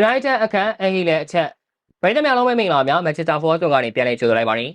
United အခန့်အဟီလည်းအချက်ပရိသတ်များလုံးပဲမင်္ဂလာပါများ Manchester Forward ကနေပြန်လည်ကြိုဆိုလိုက်ပါရစေ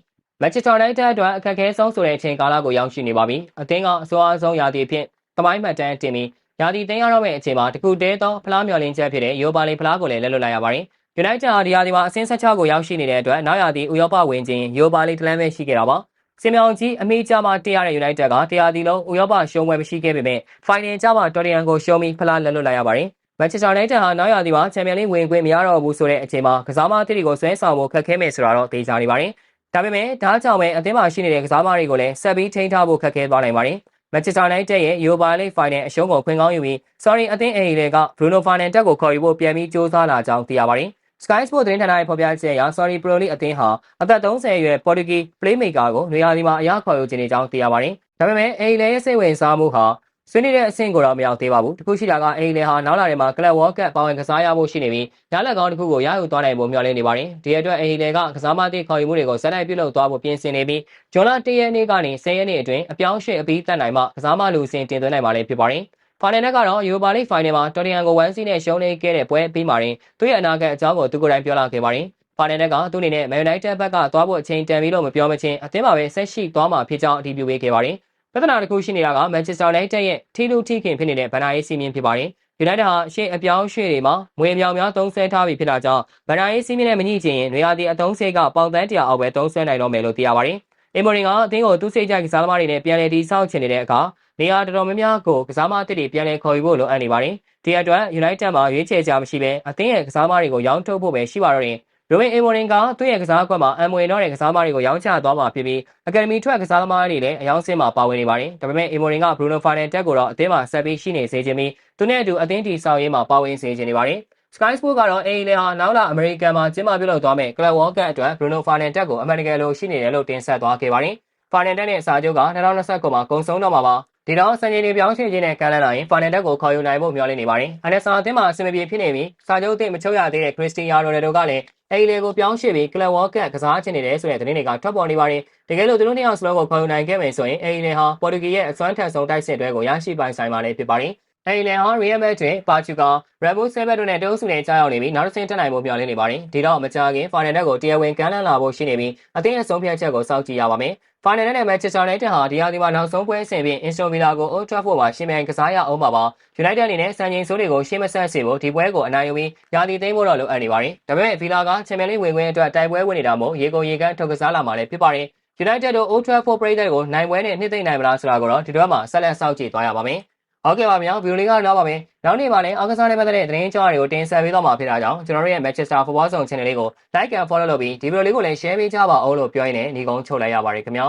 Manchester United အတွက်အခက်အခဲဆုံးဆိုတဲ့အချိန်ကာလကိုရောက်ရှိနေပါပြီအသင်းကအစိုးအဆုံးရာသီအဖြစ်သမိုင်းမှတ်တမ်းတင်ပြီးရာသီသိမ်းရတော့မယ့်အချိန်မှာတကူတဲသောဖလားမျော်လင့်ချက်ဖြစ်တဲ့ Europa League ဖလားကိုလည်းလက်လွတ်လိုက်ရပါတယ် United ဟာဒီရာသီမှာအဆင့်16ကိုရောက်ရှိနေတဲ့အတွက်နောက်ရာသီဥရောပဝင်ခြင်း Europa League တလမ်းပဲရှိခဲ့တာပါစင်မြောင်ကြီးအမိကြမှာတရားတဲ့ United ကတရားဒီလုံးဥရောပရှုံးပွဲမရှိခဲ့ပေမဲ့ Final ကြမှာတော်တရန်ကိုရှုံးပြီးဖလားလက်လွတ်လိုက်ရပါတယ် မန်ချက်စတာယူနိုက်တက်ဟာနောက်ရာသီမှာချန်ပီယံလိဝင်ခွင့်မရတော့ဘူးဆိုတဲ့အချိန်မှာကစားမအသစ်တွေကိုဆွဲဆောင်ဖို့ခက်ခဲမယ်ဆိုတာတော့သိကြနေပါတယ်။ဒါပေမဲ့ဒါကြောင့်ပဲအသင်းမှာရှိနေတဲ့ကစားမတွေကိုလည်းဆက်ပြီးထိန်းထားဖို့ခက်ခဲသွားနိုင်ပါတယ်။မန်ချက်စတာယူနိုက်တက်ရဲ့ Europa League Final အရှုံးကိုခွင့်ကောင်းယူပြီး Sorry အသင်းအေရီတွေက Bruno Fernandes ကိုခေါ်ယူဖို့ပြန်ပြီးစ조사လာကြောင်းသိရပါတယ်။ Sky Sport သတင်းဌာနရဲ့ဖော်ပြချက်အရ Sorry Pro League အသင်းဟာအသက်30အရွယ် Portuguese Playmaker ကိုနေရာဒီမှာအရခေါ်ယူခြင်းကြောင်းသိရပါတယ်။ဒါပေမဲ့အေရီလည်းရဲ့စိတ်ဝင်စားမှုဟာ ဆွေးနွေးတဲ့အဆင့်ကိုတော့မရောက်သေးပါဘူး။တခုရှိတာကအိမ်လေဟာနောက်လာတဲ့မှာကလပ်ဝေါ်ကပ်ပါဝင်ကစားရဖို့ရှိနေပြီးရလက်ကောင်းတစ်ခုကိုရယူသွားနိုင်ဖို့မျှော်လင့်နေပါတယ်။ဒီအတွက်အိမ်လေကကစားမသည့်ခေါ်ယူမှုတွေကိုဇက်လိုက်ပြုလုပ်သွားဖို့ပြင်ဆင်နေပြီးဂျွန်လ၁ရက်နေ့ကနေ10ရက်နေ့အတွင်းအပြောင်းရွှေ့အပြီးတက်နိုင်မှကစားမလူစင်တင်သွင်းနိုင်မှာလည်းဖြစ်ပါတယ်။ဖိုင်နယ်နဲ့ကတော့ယူပါလိဖိုင်နယ်မှာတော်တရန်ကိုဝမ်းစီးနဲ့ရှုံးနေခဲ့တဲ့ပွဲပြီးမှရင်သူ့ရဲ့အနာဂတ်အကြောင်းကိုသူကိုယ်တိုင်ပြောလာခဲ့ပါတယ်။ဖိုင်နယ်ကသူ့အနေနဲ့ Man United ဘက်ကသွားဖို့အချိန်တန်ပြီးလို့မပြောမချင်းအသင်းမှာပဲဆက်ရှိသွားမှာဖြစ်ကြောင်းအတည်ပြုပေးခဲ့ပါတယ်။ ပြဿနာတစ်ခုရှိနေတာက Manchester United ရဲ့ထီလူထီခင်ဖြစ်နေတဲ့ဗန်နာရေးစီမင်းဖြစ်ပါတယ်။ United ဟာရှေ့အပြောင်းရွှေ့တွေမှာငွေအမြောင်များသုံးဆွဲထားပြီးဖြစ်တာကြောင့်ဗန်နာရေးစီမင်းနဲ့မညှိချင်ရင်နေရာဒီအသုံးစဲကပေါင်တန်းတရာအောက်ပဲသုံးဆွဲနိုင်တော့မယ်လို့သိရပါတယ်။အင်မိုရင်ကအသင်းကိုသူ့စိတ်ကြိုက်ကစားသမားတွေနဲ့ပြန်လည်တည်ဆောက်ချင်နေတဲ့အခါနေရာတော်တော်များများကိုကစားမအသစ်တွေပြန်လည်ခေါ်ယူဖို့လိုအပ်နေပါတယ်။ဒီအတွက် United မှာရွေးချယ်ကြမရှိဘဲအသင်းရဲ့ကစားသမားတွေကိုရောင်းထုတ်ဖို့ပဲရှိပါတော့တယ်။ ရိုဘင်အီမိုရင်ကသူ့ရဲ့ကစားကွက်မှာအမ်မွေတော့တဲ့ကစားသမားတွေကိုရောင်းချသွားမှာဖြစ်ပြီးအကယ်ဒမီထွက်ကစားသမားတွေလည်းအယောင်းစင်းမှာပါဝင်နေပါတယ်။ဒါပေမဲ့အီမိုရင်ကဘရူနိုဖာနယ်တက်ကိုတော့အသင်းမှာဆက်ပြီးရှိနေစေခြင်းပြီးသူနဲ့အတူအသင်းတီဆောင်ရေးမှာပါဝင်စေခြင်းနေပါတယ်။ Sky Sport ကတော့အေးလေဟာနောက်လာအမေရိကန်မှာကျင်းပပြုလုပ်သွားမယ့် Club World Cup အတွက် Bruno Fernandes ကိုအမှန်တကယ်လို့ရှိနေတယ်လို့တင်ဆက်သွားခဲ့ပါတယ်။ Fernandes နဲ့စာချုပ်က2029မှာကုန်ဆုံးတော့မှာပါ။ ဒီတော့စံချိန်တွေပြောင်းရွှေ့ခြင်းနဲ့ကမ်းလှမ်းလာရင်ဖာနန်ဒက်ကိုခေါ်ယူနိုင်ဖို့မျှော်လင့်နေပါတယ်။အန်ဒါဆာအသင်းမှာအဆင်မပြေဖြစ်နေပြီးစာချုပ်အသစ်မချုပ်ရသေးတဲ့ခရစ္စတီယာနိုနယ်ဒိုကလည်းအဲ့လေကိုပြောင်းရွှေ့ပြီးကလပ်ဝေါ်ကပ်ကစားချင်နေတယ်ဆိုတဲ့သတင်းတွေကထွက်ပေါ်နေပါတယ်။တကယ်လို့သူတို့နှစ်ယောက်စလုံးကိုခေါ်ယူနိုင်ခဲ့မယ်ဆိုရင်အဲ့လေဟာပေါ်တူဂီရဲ့အစွမ်းထက်ဆုံးတိုက်စစ်တွဲကိုရရှိပိုင်ဆိုင်မှာလည်းဖြစ်ပါတယ်။ အဲ့လေဟာ Real Madrid, Portugal, Red Bull Salzburg တို့နဲ့တုံးစုနဲ့ကြားရောက်နေပြီးနောက်တစ်ဆင့်တက်နိုင်ဖို့မျှော်လင့်နေပါတယ်။ဒီတော့မကြာခင်ဖာနန်ဒက်ကိုတရားဝင်ကမ်းလှမ်းလာဖို့ရှိနေပြီးအသင်းရဲ့ဆုံးဖြတ်ချက်ကိုစောင့်ကြည့်ရပါမယ်။ဖိုင်နယ်နဲ့မန်ချက်စတာယူနိုက်တက်ဟာဒီဟာဒီမှာနောက်ဆုံးပွဲအဆင့်ဖြင့်အင်စတိုဗီလာကိုအိုထရာဖို့မှာရှင်မြန်ကစားရအောင်ပါပါယူနိုက်တက်အနေနဲ့စံချိန်စိုးတွေကိုရှေ့မဆက်စေဖို့ဒီပွဲကိုအနိုင်ယူပြီးရာသီသိမ်းဖို့တော့လိုအပ်နေပါတယ်ဒါပေမဲ့ဗီလာကချန်ပီယံလိဝင်ခွင့်အတွက်တိုက်ပွဲဝင်နေတာမို့ရေကုန်ရေကန်းထုတ်ကစားလာမှာလည်းဖြစ်ပါတယ်ယူနိုက်တက်တို့အိုထရာဖို့ပရိသတ်ကိုနိုင်ပွဲနဲ့နှစ်သိမ့်နိုင်မလားဆိုတာကိုတော့ဒီတော့မှဆက်လက်စောင့်ကြည့်သွားရပါမယ် ဟုတ်ကဲ့ပါဗျာဗီဒီယိုလေးကတော့ပါမယ်နောက်နေ့မှာလည်းအားကစားနဲ့ပတ်သက်တဲ့သတင်းကြောင်းတွေကိုတင်ဆက်ပေးတော့မှာဖြစ်တာကြောင့်ကျွန်တော်တို့ရဲ့ Manchester Football Zone Channel လေးကို Like and Follow လုပ်ပြီးဒီဗီဒီယိုလေးကိုလည်း Share ပေးကြပါဦးလို့ပြောရင်းနဲ့ညီကုန်းချုပ်လိုက်ရပါတယ်ခင်ဗျာ